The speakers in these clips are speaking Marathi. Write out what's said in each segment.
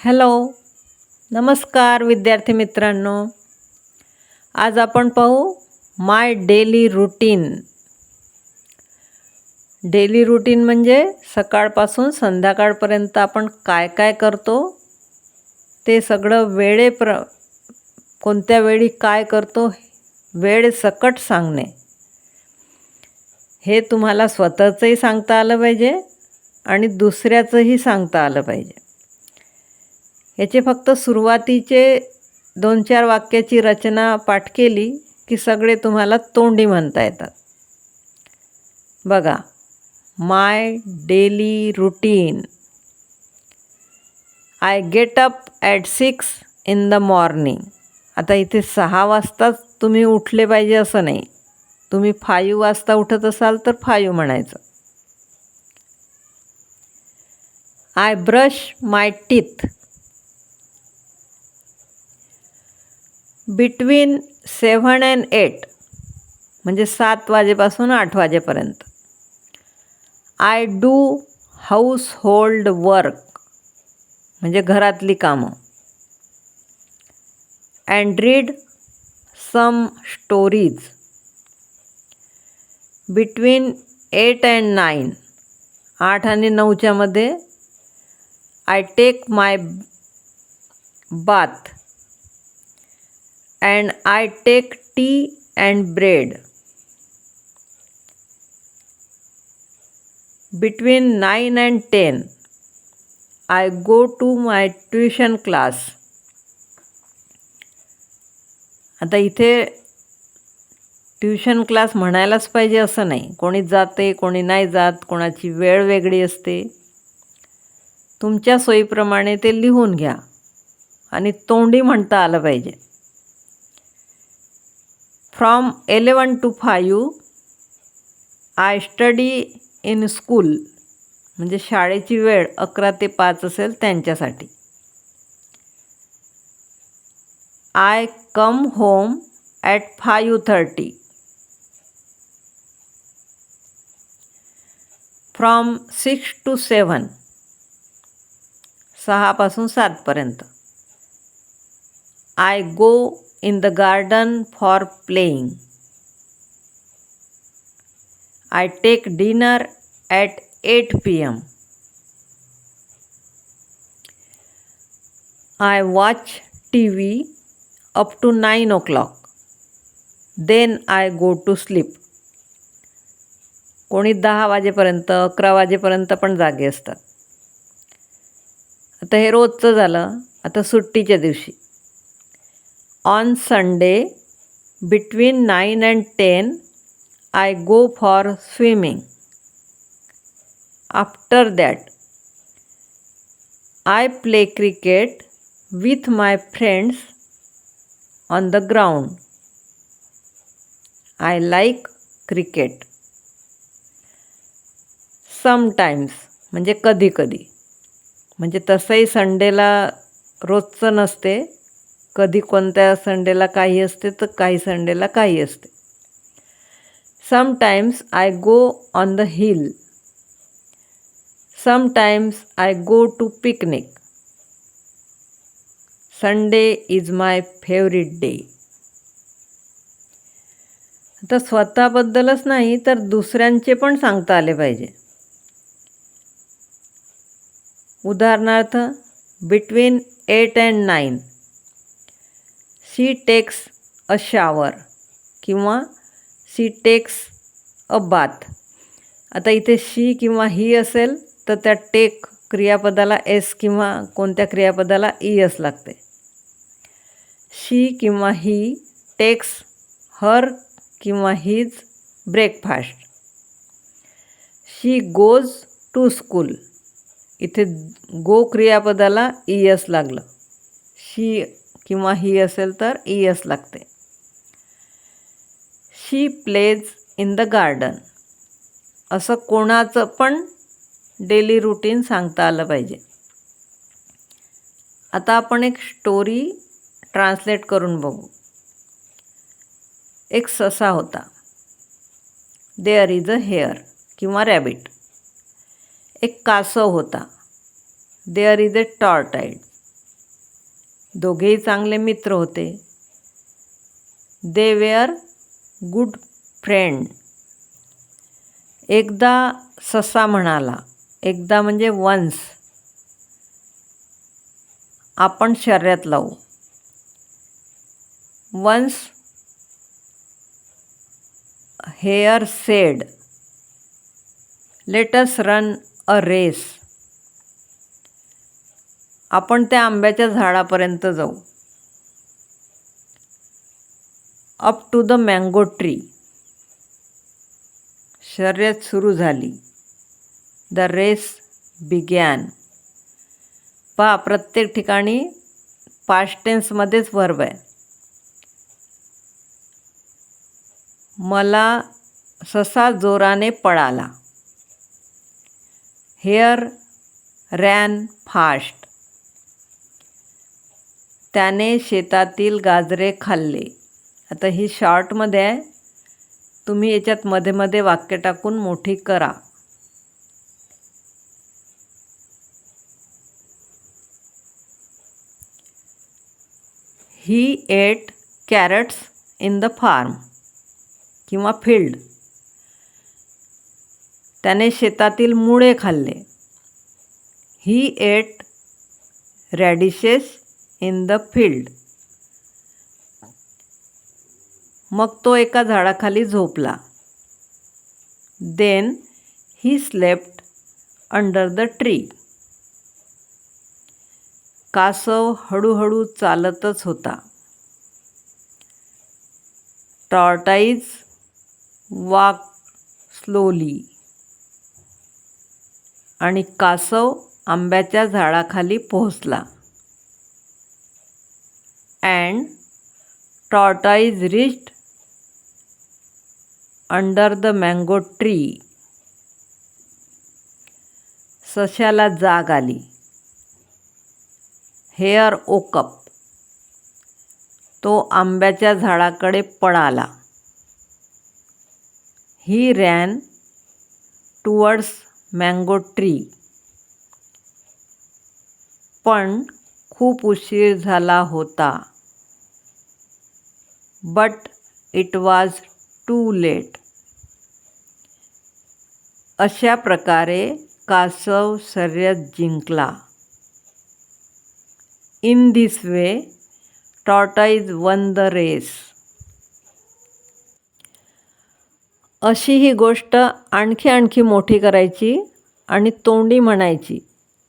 हॅलो नमस्कार विद्यार्थी मित्रांनो. आज आपण पाहू my daily routine. Daily routine म्हणजे सकाळपासून संध्याकाळपर्यंत आपण काय काय करतो ते सगळं वेळेप्र कोणत्या वेळी काय करतो वेळ सकट सांगणे. हे तुम्हाला स्वतःचंही सांगता आलं पाहिजे आणि दुसऱ्याचंही सांगता आलं पाहिजे. याचे फक्त सुरुवातीचे दोन चार वाक्याची रचना पाठ केली की सगळे तुम्हाला तोंडी म्हणता येतात. बघा my daily routine I get up at six in the morning आता इथे सहा वाजताच तुम्ही उठले पाहिजे असं नाही. तुम्ही फायू वाजता उठत असाल तर फायू म्हणायचं. I brush my teeth between seven and eight म्हणजे सात वाजेपासून आठ वाजेपर्यंत. I do household work म्हणजे घरातली कामं. And read some stories. Between eight and nine आठ आणि नऊच्यामध्ये I take my bath and I take tea and bread. Between nine and ten I go to my tuition class. आता इथे ट्युशन क्लास म्हणायलाच पाहिजे असं नाही. कोणी जाते कोणी नाही जात कोणाची वेळ वेगळी असते. तुमच्या सोयीप्रमाणे ते लिहून घ्या आणि तोंडी म्हणता आलं पाहिजे. From eleven to five I study in school म्हणजे शाळेची वेळ अकरा ते पाच असेल त्यांच्यासाठी. I come home at five thirty. From six to seven. सहापासून सातपर्यंत I go in the garden for playing. I take dinner at eight P M I watch T V up to nine o'clock then I go to sleep कोणी दहा वाजेपर्यंत अकरा वाजेपर्यंत पण जागे असतात. आता हे रोजचं झालं. आता सुट्टीच्या दिवशी. On Sunday between nine and ten I go for swimming after that I play cricket with my friends on the ground I like cricket sometimes म्हणजे कधी कधी म्हणजे तसंही संडेला रोजचं नसते. कधी कोणत्या संडेला काही असते तर काही संडेला काही असते. Sometimes I go on the hill sometimes I go to picnic Sunday is my favourite day आता स्वतःबद्दलच नाही तर दुसऱ्यांचे पण सांगता आले पाहिजे. उदाहरणार्थ between eight and nine she takes a shower किंवा सी टेक्स अ बाथ आता इथे शी किंवा ही असेल तर त्या टेक क्रियापदाला एस किंवा कोणत्या क्रियापदाला e ई एस लागते. शी किंवा ही टेक्स हर किंवा his breakfast she goes to school इथे गो क्रियापदाला e ई एस लागलं. शी किंवा ही असेल तर ई एस लागते. She plays in the garden असं कोणाचं पण डेली रुटीन सांगता आलं पाहिजे. आता आपण एक स्टोरी ट्रान्सलेट करून बघू. एक ससा होता. देअर इज अ हेअर किंवा रॅबिट एक कासव होता. देअर इज अ टॉर्टाईड दोघेही चांगले मित्र होते. दे वेअर गुड फ्रेंड एकदा ससा म्हणाला एकदा म्हणजे वन्स आपण शर्यत लावू. Once hare said let's run a race आपण त्या आंब्याच्या झाडापर्यंत जाऊ. Up to the mango tree शर्यत सुरू झाली. द रेस बिगॅन पहा प्रत्येक ठिकाणी पास्ट टेन्समध्येच वर्ब आहे. मला ससा जोराने पळाला. हेअर रॅन फास्ट त्याने शेतातील गाजरे खाल्ले. आता ही शॉर्टमध्ये आहे. तुम्ही याच्यात मध्ये मध्ये वाक्य टाकून मोठी करा. He ate carrots in the farm किंवा फील्ड त्याने शेतातील मुळे खाल्ले. He ate radishes in the field मग तो एका झाडाखाली झोपला. Then he slept under the tree कासव हळूहळू चालतच होता. टॉर्टाईज वाक स्लोली आणि कासव आंब्याच्या झाडाखाली पोहोचला. And tortoise reached under the mango tree. सशाला जाग आली. Hare woke up. तो आंब्याच्या झाडाकडे पळाला. He ran towards mango tree. पण खूप उशीर झाला होता. But it was too late अशा प्रकारे कासव शर्यत जिंकला. In this way tortoise won the race अशी ही गोष्ट आणखी आणखी मोठी करायची आणि तोंडी म्हणायची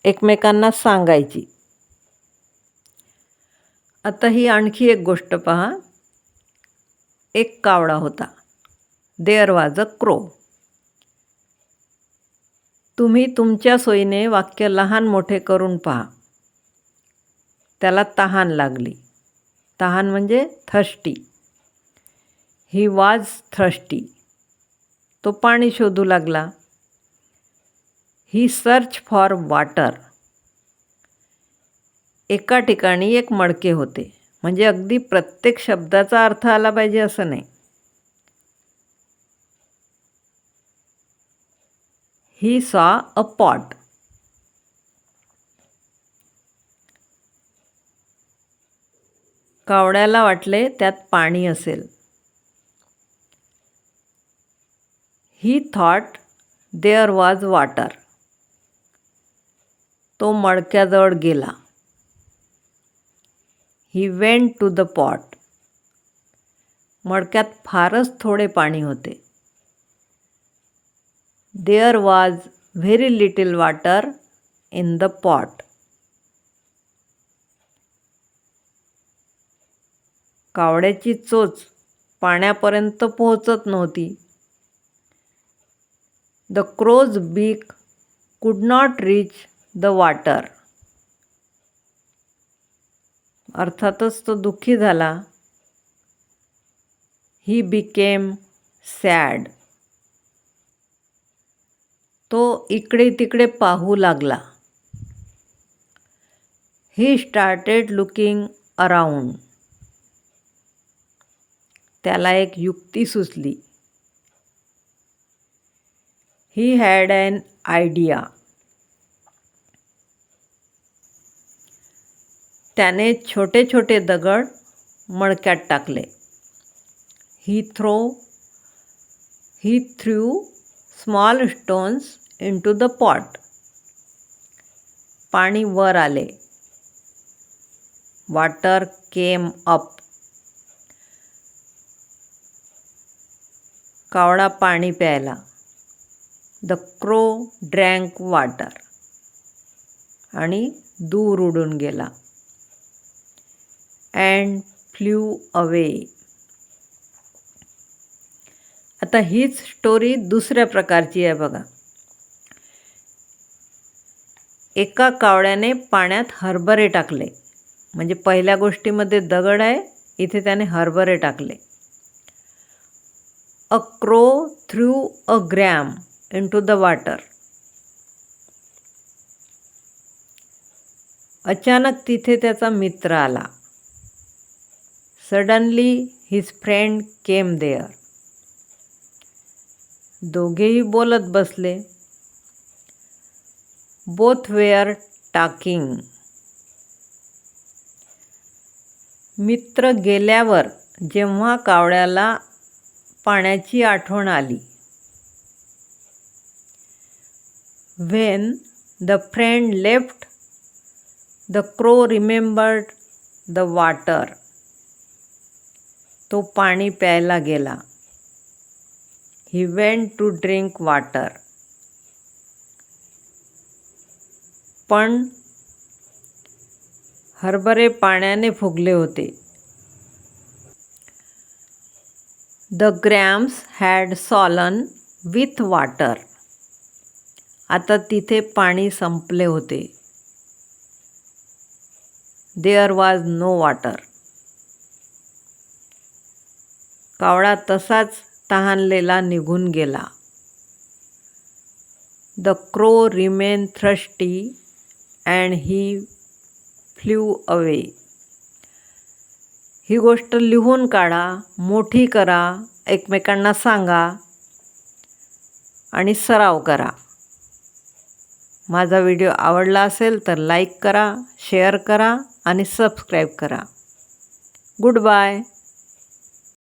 एकमेकांना सांगायची. आता ही आणखी एक गोष्ट पहा. एक कावडा होता. देअर वाज अ क्रो तुम्ही तुमच्या सोयीने वाक्य लहान मोठे करून पहा. त्याला तहान लागली. तहान म्हणजे थर्स्टी ही वाज थ्रष्टी तो पाणी शोधू लागला. He search for water. एका ठिकाणी एक मडके होते. म्हणजे अगदी प्रत्येक शब्दाचा अर्थ आला पाहिजे असं नाही. ही सॉ अ पॉट कावड्याला वाटले त्यात पाणी असेल. He thought there was water तो मडक्याजवळ गेला. He went to the pot मडक्यात फारच थोडे पाणी होते. There was very little water in the pot कावड्याची चोच पाण्यापर्यंत पोहोचत नव्हती. The crow's beak could not reach the water अर्थातच तो दुःखी झाला. ही बिकेम सॅड तो इकडे तिकडे पाहू लागला. ही स्टार्टेड लुकिंग अराउंड त्याला एक युक्ती सुचली. ही हॅड ॲन आयडिया त्याने छोटे छोटे दगड मडक्यात टाकले. He throw he threw small stones into the pot पाणी वर आले. वॉटर केम अप कावळा पाणी प्यायला. द क्रो ड्रँक वॉटर आणि दूर उडून गेला. And flew away. आता हीच स्टोरी दुसऱ्या प्रकारची आहे बघा. एका कावळ्याने पाण्यात हरभरे टाकले. म्हणजे पहिल्या गोष्टीमध्ये दगड आहे इथे त्याने हरभरे टाकले. A crow threw a gram into the water अचानक तिथे त्याचा मित्र आला. Suddenly his friend came there दोघेही बोलत बसले. बोथ वेअर टाकिंग मित्र गेल्यावर जेव्हा कावळ्याला पाण्याची आठवण आली. When the friend left the crow remembered the water तो पाणी प्यायला गेला. He went to drink water पण हरभरे पाण्याने फुगले होते. The grams had swollen with water आता तिथे पाणी संपले होते. देअर वॉज नो वॉटर कावळा तसाच तहानलेला निघून गेला. The crow remain thirsty and he flew away ही गोष्ट लिहून काढा मोठी करा एकमेकांना सांगा आणि सराव करा. माझा व्हिडिओ आवडला असेल तर लाईक करा शेअर करा आणि सबस्क्राईब करा. Good bye.